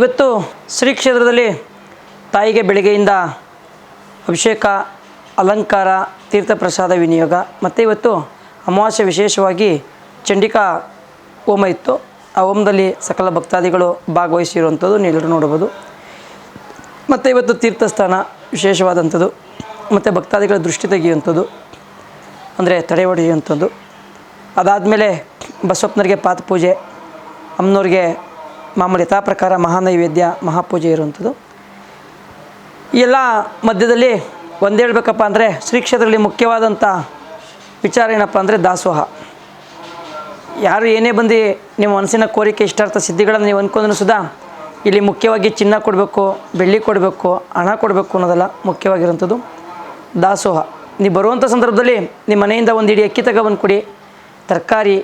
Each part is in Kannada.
ಇವತ್ತು ಶ್ರೀ ಕ್ಷೇತ್ರದಲ್ಲಿ ತಾಯಿಗೆ ಬೆಳಗ್ಗೆಯಿಂದ ಅಭಿಷೇಕ, ಅಲಂಕಾರ, ತೀರ್ಥ ಪ್ರಸಾದ ವಿನಿಯೋಗ, ಮತ್ತು ಇವತ್ತು ಅಮಾವಾಸ್ಯೆ ವಿಶೇಷವಾಗಿ ಚಂಡಿಕಾ ಹೋಮ ಇತ್ತು. ಆ ಹೋಮದಲ್ಲಿ ಸಕಲ ಭಕ್ತಾದಿಗಳು ಭಾಗವಹಿಸಿರುವಂಥದ್ದು ನೀವೆಲ್ಲರೂ ನೋಡ್ಬೋದು ಮತ್ತು ಇವತ್ತು ತೀರ್ಥಸ್ಥಾನ ವಿಶೇಷವಾದಂಥದ್ದು, ಮತ್ತು ಭಕ್ತಾದಿಗಳ ದೃಷ್ಟಿ ತೆಗೆಯುವಂಥದ್ದು, ಅಂದರೆ ತಡೆ ಹೊಡೆಯುವಂಥದ್ದು ಅದಾದಮೇಲೆ ಬಸವಪ್ಪನರಿಗೆ ಪಾದಪೂಜೆ, ಅಮ್ಮನವ್ರಿಗೆ ಮಾಮೂಲಿ ಯಥಾ ಪ್ರಕಾರ ಮಹಾನೈವೇದ್ಯ, ಮಹಾಪೂಜೆ ಇರುವಂಥದ್ದು. ಎಲ್ಲ ಮಧ್ಯದಲ್ಲಿ ಒಂದೇಳ್ಬೇಕಪ್ಪ ಅಂದರೆ ಶ್ರೀ ಕ್ಷೇತ್ರದಲ್ಲಿ ಮುಖ್ಯವಾದಂಥ ವಿಚಾರ ಏನಪ್ಪ ಅಂದರೆ ದಾಸೋಹ. ಯಾರು ಏನೇ ಬಂದು ನಿಮ್ಮ ಮನಸ್ಸಿನ ಕೋರಿಕೆ, ಇಷ್ಟಾರ್ಥ ಸಿದ್ಧಿಗಳನ್ನು ನೀವು ಅಂದ್ಕೊಂಡ್ರೂ ಸುದಾ ಇಲ್ಲಿ ಮುಖ್ಯವಾಗಿ ಚಿನ್ನ ಕೊಡಬೇಕು, ಬೆಳ್ಳಿ ಕೊಡಬೇಕು, ಹಣ ಕೊಡಬೇಕು ಅನ್ನೋದಲ್ಲ ಮುಖ್ಯವಾಗಿರುವಂಥದ್ದು ದಾಸೋಹ. ನೀವು ಬರುವಂಥ ಸಂದರ್ಭದಲ್ಲಿ ನಿಮ್ಮ ಮನೆಯಿಂದ ಒಂದು ಇಡೀ ಅಕ್ಕಿ ತಗೊಂಡು ಕೊಡಿ, ತರಕಾರಿ,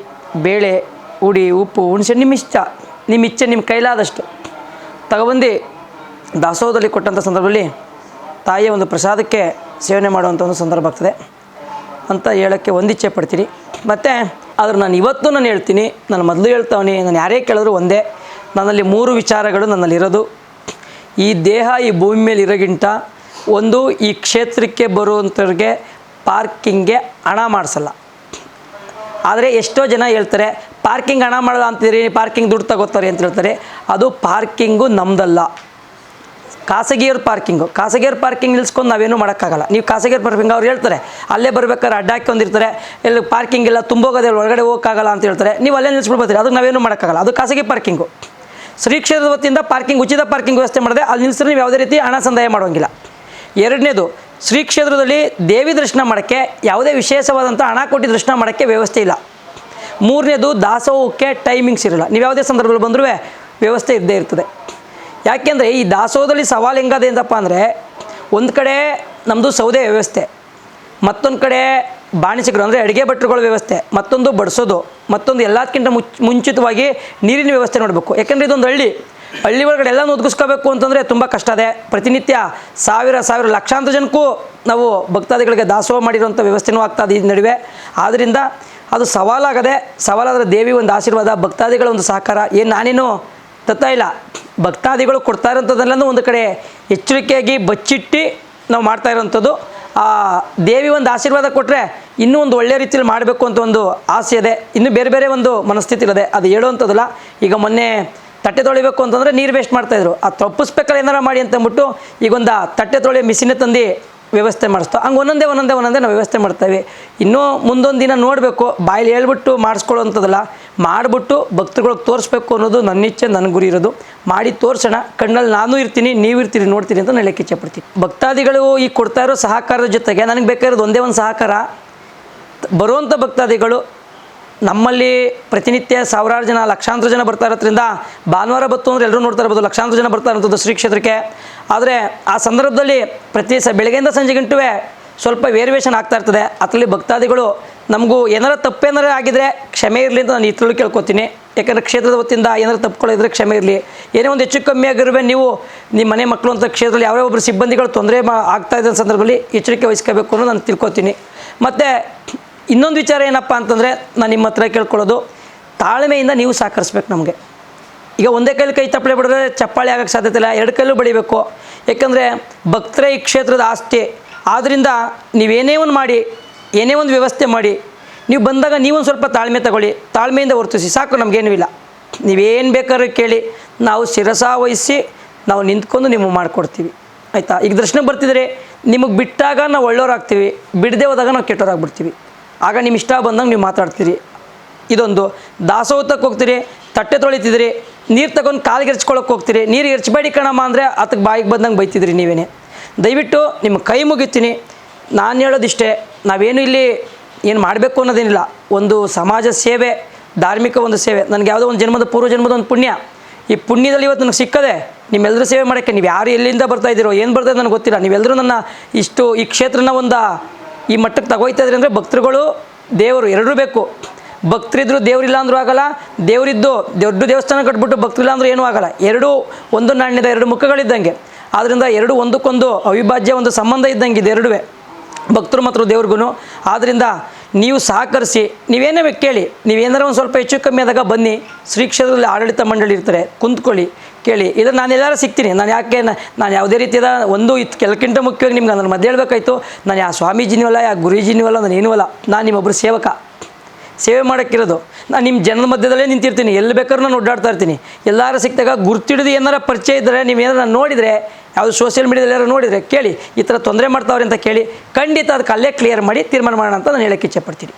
ಬೇಳೆ, ಉಡಿ, ಉಪ್ಪು, ಹುಣಸೆ ನಿಮ್ಮ ಇಷ್ಟ ನಿಮ್ಮ ಇಚ್ಛೆ ನಿಮ್ಮ ಕೈಲಾದಷ್ಟು. ತಗೊಬಂದು ದಾಸೋಹದಲ್ಲಿ ಕೊಟ್ಟಂಥ ಸಂದರ್ಭದಲ್ಲಿ ತಾಯಿಯ ಒಂದು ಪ್ರಸಾದಕ್ಕೆ ಸೇವನೆ ಮಾಡುವಂಥ ಒಂದು ಸಂದರ್ಭ ಆಗ್ತದೆ. ಅಂತ ಹೇಳೋಕ್ಕೆ ಒಂದಿಚ್ಛೆ ಪಡ್ತೀನಿ. ಮತ್ತು ಆದ್ರೆ ನಾನು ಇವತ್ತು ನಾನು ಹೇಳ್ತೀನಿ, ನಾನು ಮೊದಲು ಹೇಳ್ತಾವನಿ, ನಾನು ಯಾರೇ ಕೇಳಿದ್ರು ಒಂದೇ. ನನ್ನಲ್ಲಿ ಮೂರು ವಿಚಾರಗಳು ನನ್ನಲ್ಲಿರೋದು ಈ ದೇಹ ಈ ಭೂಮಿ ಮೇಲೆ ಇರೋಗಿಂತ ಒಂದು, ಈ ಕ್ಷೇತ್ರಕ್ಕೆ ಬರುವಂಥವ್ರಿಗೆ ಪಾರ್ಕಿಂಗ್ಗೆ ಹಣ ಮಾಡಿಸಲ್ಲ. ಆದರೆ ಎಷ್ಟೋ ಜನ ಹೇಳ್ತಾರೆ ಪಾರ್ಕಿಂಗ್ ಹಣ ಮಾಡಲ್ಲ ಅಂತೀರಿ ಪಾರ್ಕಿಂಗ್ ದುಡ್ಡು ತಗೋತಾರೆ ಅಂತ ಹೇಳ್ತಾರೆ. ಅದು ಪಾರ್ಕಿಂಗು ನಮ್ಮದಲ್ಲ ಖಾಸಗಿಯವ್ರ ಪಾರ್ಕಿಂಗು. ಖಾಸಗಿಯವ್ರ ಪಾರ್ಕಿಂಗ್ ನಿಲ್ಸ್ಕೊಂಡು ನಾವೇನು ಮಾಡೋಕ್ಕಾಗಲ್ಲ. ನೀವು ಖಾಸಗಿಯವ್ರ ಪಾರ್ಕಿಂಗ್ ಅವ್ರು ಹೇಳ್ತಾರೆ, ಅಲ್ಲೇ ಬರ್ಬೇಕಾದ್ರೆ ಅಡ್ಡ ಹಾಕೊಂಡಿರ್ತಾರೆ ಎಲ್ಲಿ ಪಾರ್ಕಿಂಗ್ ಎಲ್ಲ ತುಂಬೋಗೋದೇ ಒಳಗಡೆ ಹೋಗೋಕ್ಕಾಗಲ್ಲ ಅಂತ ಹೇಳ್ತಾರೆ. ನೀವು ಅಲ್ಲೇ ನಿಲ್ಸ್ಬಿಡ್ಬೋದ್ರಿ ಅದಕ್ಕೆ ನಾವೇನು ಮಾಡೋಕ್ಕಾಗಲ್ಲ. ಅದು ಖಾಸಗಿ ಪಾರ್ಕಿಂಗು. ಶ್ರೀ ಕ್ಷೇತ್ರದ ವತಿಯಿಂದ ಪಾರ್ಕಿಂಗ್, ಉಚಿತ ಪಾರ್ಕಿಂಗ್ ವ್ಯವಸ್ಥೆ ಮಾಡಿದೆ ಅಲ್ಲಿ ನಿಲ್ಸಿದ್ರೆ ನೀವು ಯಾವುದೇ ರೀತಿ ಹಣ ಸಂದಾಯ ಮಾಡೋಂಗಿಲ್ಲ ಎರಡನೇದು ಶ್ರೀ ಕ್ಷೇತ್ರದಲ್ಲಿ ದೇವಿ ದರ್ಶನ ಮಾಡೋಕ್ಕೆ ಯಾವುದೇ ವಿಶೇಷವಾದಂಥ ಹಣ ಕೊಟ್ಟು ದರ್ಶನ ಮಾಡೋಕ್ಕೆ ವ್ಯವಸ್ಥೆ ಇಲ್ಲ. ಮೂರನೇದು ದಾಸೋಹಕ್ಕೆ ಟೈಮಿಂಗ್ಸ್ ಇರಲ್ಲ. ನೀವು ಯಾವುದೇ ಸಂದರ್ಭದಲ್ಲಿ ಬಂದರೂ ವ್ಯವಸ್ಥೆ ಇದ್ದೇ ಇರ್ತದೆ. ಯಾಕೆಂದರೆ ಈ ದಾಸೋಹದಲ್ಲಿ ಸವಾಲು ಹೆಂಗದೆ ಅಂತಪ್ಪ ಅಂದರೆ ಒಂದು ಕಡೆ ನಮ್ಮದು ಸೌದೆ ವ್ಯವಸ್ಥೆ, ಮತ್ತೊಂದು ಕಡೆ ಬಾಣಿಸಿಗಳು ಅಂದರೆ ಅಡುಗೆ ಭಟ್ರುಗಳ ವ್ಯವಸ್ಥೆ, ಮತ್ತೊಂದು ಬಡಿಸೋದು, ಮತ್ತೊಂದು ಎಲ್ಲದಕ್ಕಿಂತ ಮುಚ್, ಮುಂಚಿತವಾಗಿ ನೀರಿನ ವ್ಯವಸ್ಥೆ ನೋಡಬೇಕು. ಯಾಕೆಂದರೆ ಇದೊಂದು ಹಳ್ಳಿ. ಹಳ್ಳಿ ಒಳಗಡೆ ಎಲ್ಲ ಒದಗಿಸ್ಕೋಬೇಕು ಅಂತಂದರೆ ತುಂಬ ಕಷ್ಟ ಇದೆ ಪ್ರತಿನಿತ್ಯ ಸಾವಿರ ಸಾವಿರ, ಲಕ್ಷಾಂತರ ಜನಕ್ಕೂ ನಾವು ಭಕ್ತಾದಿಗಳಿಗೆ ದಾಸೋಹ ಮಾಡಿರುವಂಥ ವ್ಯವಸ್ಥೆನೂ ಆಗ್ತದೆ ಈ ನಡುವೆ. ಆದ್ದರಿಂದ ಅದು ಸವಾಲಾಗದೆ, ಸವಾಲಾದರೆ ದೇವಿ ಒಂದು ಆಶೀರ್ವಾದ, ಭಕ್ತಾದಿಗಳ ಒಂದು ಸಹಕಾರ. ಏನು ನಾನೇನು ತತ್ತಾ ಇಲ್ಲ. ಭಕ್ತಾದಿಗಳು ಕೊಡ್ತಾ ಒಂದು ಕಡೆ ಎಚ್ಚರಿಕೆಯಾಗಿ ಬಚ್ಚಿಟ್ಟು ನಾವು ಮಾಡ್ತಾ ಇರೋವಂಥದ್ದು ಆ, ದೇವಿ ಒಂದು ಆಶೀರ್ವಾದ ಕೊಟ್ಟರೆ ಇನ್ನೂ ಒಂದು ಒಳ್ಳೆಯ ರೀತಿಯಲ್ಲಿ ಮಾಡಬೇಕು ಅಂತ ಒಂದು ಆಸೆ ಇದೆ. ಇನ್ನೂ ಬೇರೆ ಬೇರೆ ಒಂದು ಮನಸ್ಥಿತಿ ಇರೋದೆ ಅದು ಹೇಳುವಂಥದ್ದಲ್ಲ ಈಗ ಮೊನ್ನೆ ತಟ್ಟೆ ತೊಳಿಬೇಕು ಅಂತಂದರೆ ನೀರು ವೇಸ್ಟ್ ಮಾಡ್ತಾಯಿದ್ರು ಆ ತಪ್ಪಿಸ್ಬೇಕಾದ್ರೆ ಏನಾರ ಮಾಡಿ ಅಂತಂದ್ಬಿಟ್ಟು ಈಗೊಂದು ತಟ್ಟೆ ತೊಳೆಯೋ ಮಿಷಿನೇ ತಂದು ವ್ಯವಸ್ಥೆ ಮಾಡಿಸ್ತಾ ಹಂಗೆ ಒಂದೊಂದೇ ಒಂದೊಂದೇ ಒಂದೊಂದೇ ನಾವು ವ್ಯವಸ್ಥೆ ಮಾಡ್ತೇವೆ. ಇನ್ನೂ ಮುಂದೊಂದು ದಿನ ನೋಡಬೇಕು, ಬಾಯಲ್ಲಿ ಹೇಳ್ಬಿಟ್ಟು ಮಾಡಿಸ್ಕೊಳ್ಳೋವಂಥದ್ದಲ್ಲ. ಮಾಡಿಬಿಟ್ಟು ಭಕ್ತರುಗಳಿಗೆ ತೋರಿಸ್ಬೇಕು ಅನ್ನೋದು ನನ್ನ ಇಚ್ಛೆ, ನನ್ನ ಗುರಿ ಇರೋದು. ಮಾಡಿ ತೋರಿಸೋಣ. ಕಣ್ಣಲ್ಲಿ ನಾನು ಇರ್ತೀನಿ, ನೀವು ಇರ್ತೀರಿ ನೋಡ್ತೀನಿ ಅಂತ ಹೇಳಕ್ಕೆ ಇಚ್ಛೆ ಪಡ್ತೀನಿ. ಭಕ್ತಾದಿಗಳು ಈ ಕೊಡ್ತಾ ಇರೋ ಸಹಕಾರದ ಜೊತೆಗೆ, ನನಗೆ ಬೇಕಾಗಿರೋದು ಒಂದೇ ಒಂದು ಸಹಕಾರ. ಬರುವಂಥ ಭಕ್ತಾದಿಗಳು ನಮ್ಮಲ್ಲಿ ಪ್ರತಿನಿತ್ಯ ಸಾವಿರಾರು ಜನ, ಲಕ್ಷಾಂತರ ಜನ ಬರ್ತಾ ಇರೋದ್ರಿಂದ ಭಾನುವಾರ ಬತ್ತು ಅಂದರೆ ಎಲ್ಲರೂ ನೋಡ್ತಾ ಇರ್ಬೋದು, ಲಕ್ಷಾಂತರ ಜನ ಬರ್ತಾ ಇರೋಂಥದ್ದು ಶ್ರೀ ಕ್ಷೇತ್ರಕ್ಕೆ. ಆದರೆ ಆ ಸಂದರ್ಭದಲ್ಲಿ ಪ್ರತಿ ಸ, ಬೆಳಗ್ಗೆಯಿಂದ ಸಂಜೆ ಗಂಟು ಸ್ವಲ್ಪ ವೇರಿಯೇಷನ್ ಆಗ್ತಾ ಇರ್ತದೆ. ಅದರಲ್ಲಿ ಭಕ್ತಾದಿಗಳು ನಮಗೂ ಏನಾರ ತಪ್ಪೇನಾರ ಆಗಿದ್ರೆ ಕ್ಷಮೆ ಇರಲಿ ಅಂತ ನಾನು ಇತರಳು ಕೇಳ್ಕೊತೀನಿ ಯಾಕಂದರೆ ಕ್ಷೇತ್ರದ ವತಿಯಿಂದ ಏನಾರು ತಪ್ಪುಗಳಿದ್ರೆ ಕ್ಷಮೆ ಇರಲಿ. ಏನೇ ಒಂದು ಹೆಚ್ಚು ಕಮ್ಮಿ ಆಗಿರುವೆ ನೀವು ನಿಮ್ಮ ಮನೆ ಮಕ್ಕಳು ಅಂತ ಕ್ಷೇತ್ರದಲ್ಲಿ ಯಾವ್ಯಾವ ಒಬ್ಬರು ಸಿಬ್ಬಂದಿಗಳು ತೊಂದರೆ ಮಾ, ಆಗ್ತಾ ಇದ್ದ ಸಂದರ್ಭದಲ್ಲಿ ಎಚ್ಚರಿಕೆ ವಹಿಸ್ಕೋಬೇಕು ಅನ್ನೋದು ನಾನು ತಿಳ್ಕೊತೀನಿ. ಮತ್ತು ಇನ್ನೊಂದು ವಿಚಾರ ಏನಪ್ಪ ಅಂತಂದರೆ ನಾನು ನಿಮ್ಮ ಹತ್ರ ಕೇಳ್ಕೊಳ್ಳೋದು, ತಾಳ್ಮೆಯಿಂದ ನೀವು ಸಹಕರಿಸ್ಬೇಕು ನಮಗೆ. ಈಗ ಒಂದೇ ಕೈಲಿ ಕೈ ತಪ್ಪಳೆ ಬಿಡಿದ್ರೆ ಚಪ್ಪಾಳೆ ಆಗೋಕ್ಕೆ ಸಾಧ್ಯತೆ ಇಲ್ಲ, ಎರಡು ಕೈಲೂ ಬಡಿಬೇಕು. ಯಾಕಂದರೆ ಭಕ್ತರೇ ಈ ಕ್ಷೇತ್ರದ ಆಸ್ತಿ. ಆದ್ದರಿಂದ ನೀವೇನೇ ಒಂದು ಮಾಡಿ, ಏನೇ ಒಂದು ವ್ಯವಸ್ಥೆ ಮಾಡಿ, ನೀವು ಬಂದಾಗ ನೀವೊಂದು ಸ್ವಲ್ಪ ತಾಳ್ಮೆ ತಗೊಳ್ಳಿ, ತಾಳ್ಮೆಯಿಂದ ವರ್ತಿಸಿ, ಸಾಕು ನಮಗೇನೂ ಇಲ್ಲ. ನೀವೇನು ಬೇಕಾದ್ರೂ ಕೇಳಿ, ನಾವು ಶಿರಸ ವಹಿಸಿ ನಾವು ನಿಂತ್ಕೊಂಡು ನಿಮಗೆ ಮಾಡಿಕೊಡ್ತೀವಿ. ಆಯಿತಾ? ಈಗ ದರ್ಶನ ಬರ್ತಿದ್ರೆ ನಿಮಗೆ ಬಿಟ್ಟಾಗ ನಾವು ಒಳ್ಳೆಯವ್ರಾಗ್ತೀವಿ ಬಿಡದೆ ಹೋದಾಗ ನಾವು ಕೆಟ್ಟವರಾಗ್ಬಿಡ್ತೀವಿ ಆಗ ನಿಮ್ಮ ಇಷ್ಟ ಬಂದಂಗೆ ನೀವು ಮಾತಾಡ್ತೀರಿ. ಇದೊಂದು ದಾಸೋಹತಕ್ಕೆ ಹೋಗ್ತೀರಿ, ತಟ್ಟೆ ತೊಳಿತಿದ್ರಿ ನೀರು ತಗೊಂಡು ಕಾಲಿಗೆ ಎರ್ಚ್ಕೊಳಕ್ಕೆ ಹೋಗ್ತೀರಿ, ನೀರು ಎರ್ಚಬೇಡಿ ಕಣಮ್ಮ ಅಂದರೆ ಅದಕ್ಕೆ ಬಾಯಿಗೆ ಬಂದಂಗೆ ಬೈತಿದ್ರಿ ನೀವೇನೆ. ದಯವಿಟ್ಟು ನಿಮ್ಮ ಕೈ ಮುಗಿತೀನಿ. ನಾನು ಹೇಳೋದಿಷ್ಟೇ, ನಾವೇನು ಇಲ್ಲಿ ಏನು ಮಾಡಬೇಕು ಅನ್ನೋದೇನಿಲ್ಲ. ಒಂದು ಸಮಾಜ ಸೇವೆ, ಧಾರ್ಮಿಕ ಒಂದು ಸೇವೆ. ನನಗೆ ಯಾವುದೋ ಒಂದು ಜನ್ಮದ ಪೂರ್ವ ಜನ್ಮದ ಒಂದು ಪುಣ್ಯ. ಈ ಪುಣ್ಯದಲ್ಲಿ ಇವತ್ತು ನನಗೆ ಸಿಕ್ಕದೆ. ನಿಮ್ಮೆಲ್ಲರೂ ಸೇವೆ ಮಾಡೋಕ್ಕೆ, ನೀವು ಯಾರು ಎಲ್ಲಿಂದ ಬರ್ತಾ ಇದ್ದೀರೋ, ಏನು ಬರ್ತಾ ನನಗೆ ಗೊತ್ತಿಲ್ಲ. ನೀವೆಲ್ಲರೂ ನನ್ನ ಇಷ್ಟು ಈ ಕ್ಷೇತ್ರನ ಒಂದು ಈ ಮಟ್ಟಕ್ಕೆ ತಗೋಯ್ತಾ ಇದ್ರಿ ಅಂದರೆ ಭಕ್ತರುಗಳು ದೇವರು, ಎರಡೂ ಬೇಕು. ಭಕ್ತರಿದ್ರು ದೇವರಿಲ್ಲ ಅಂದರೂ ಆಗಲ್ಲ, ದೇವರಿದ್ದು ದೊಡ್ಡ ದೇವಸ್ಥಾನ ಕಟ್ಬಿಟ್ಟು ಭಕ್ತರಿಲ್ಲ ಅಂದರೂ ಏನೂ ಆಗಲ್ಲ. ಎರಡೂ ಒಂದು ನಾಣ್ಯದ ಎರಡು ಮುಖಗಳಿದ್ದಂಗೆ. ಆದ್ದರಿಂದ ಎರಡು ಒಂದಕ್ಕೊಂದು ಅವಿಭಾಜ್ಯ, ಒಂದು ಸಂಬಂಧ ಇದ್ದಂಗೆ ಇದೆ ಎರಡುವೆ. ಭಕ್ತರು ಮಾತ್ರ ದೇವ್ರಿಗೂ ಆದ್ದರಿಂದ ನೀವು ಸಹಕರಿಸಿ ನೀವೇನೇ ಕೇಳಿ ನೀವೇನಾರ ಒಂದು ಸ್ವಲ್ಪ ಹೆಚ್ಚು ಕಮ್ಮಿ ಆದಾಗ ಬನ್ನಿ. ಶ್ರೀ ಕ್ಷೇತ್ರದಲ್ಲಿ ಆಡಳಿತ ಮಂಡಳಿ ಇರ್ತಾರೆ, ಕುಂತ್ಕೊಳ್ಳಿ. ಕೇಳಿ. ಇದು ನಾನು ಎಲ್ಲರೂ ಸಿಗ್ತೀನಿ. ನಾನು ಯಾಕೆ ನಾನು ಯಾವುದೇ ರೀತಿಯಾದ ಒಂದು ಇತ್ತು ಕೆಲಕ್ಕಿಂತ ಮುಖ್ಯವಾಗಿ ನಿಮ್ಗೆ ನನ್ನ ಮದ್ದು ಹೇಳ್ಬೇಕಾಯ್ತು. ನಾನು ಯಾವ ಸ್ವಾಮೀಜಿನೂ ಅಲ್ಲ ಯಾವ ಗುರೂಜಿನೂ ಅಲ್ಲ, ನಾನು ಏನೂ ಅಲ್ಲ. ನಾನು ನಿಮ್ಮೊಬ್ಬರು ಸೇವಕ. ಸೇವೆ ಮಾಡೋಕ್ಕಿರೋದು. ನಾನು ನಿಮ್ಮ ಜನದ ಮಧ್ಯದಲ್ಲೇ ನಿಂತಿರ್ತೀನಿ. ಎಲ್ಲಿ ಬೇಕಾದ್ರೂ ನಾನು ಓಡಾಡ್ತಾ ಇರ್ತೀನಿ. ಎಲ್ಲರೂ ಸಿಕ್ಕಿದಾಗ ಗುರ್ತಿಡಿದು ಏನಾರ ಪರಿಚಯ ಇದ್ದರೆ ನೀವು ಏನಾರ ನೋಡಿದರೆ, ಯಾವುದು ಸೋಷಿಯಲ್ ಮೀಡಿಯಾದಲ್ಲಿ ಯಾರು ನೋಡಿದರೆ ಕೇಳಿ. ಈ ಥರ ತೊಂದರೆ ಮಾಡ್ತಾವ್ರೆ ಅಂತ ಕೇಳಿ ಖಂಡಿತ ಅದಕ್ಕೆ ಅಲ್ಲೇ ಕ್ಲಿಯರ್ ಮಾಡಿ ತೀರ್ಮಾನ ಮಾಡೋಣ ಅಂತ ನಾನು ಹೇಳೋಕ್ಕೆ ಇಚ್ಛೆಪಡ್ತೀನಿ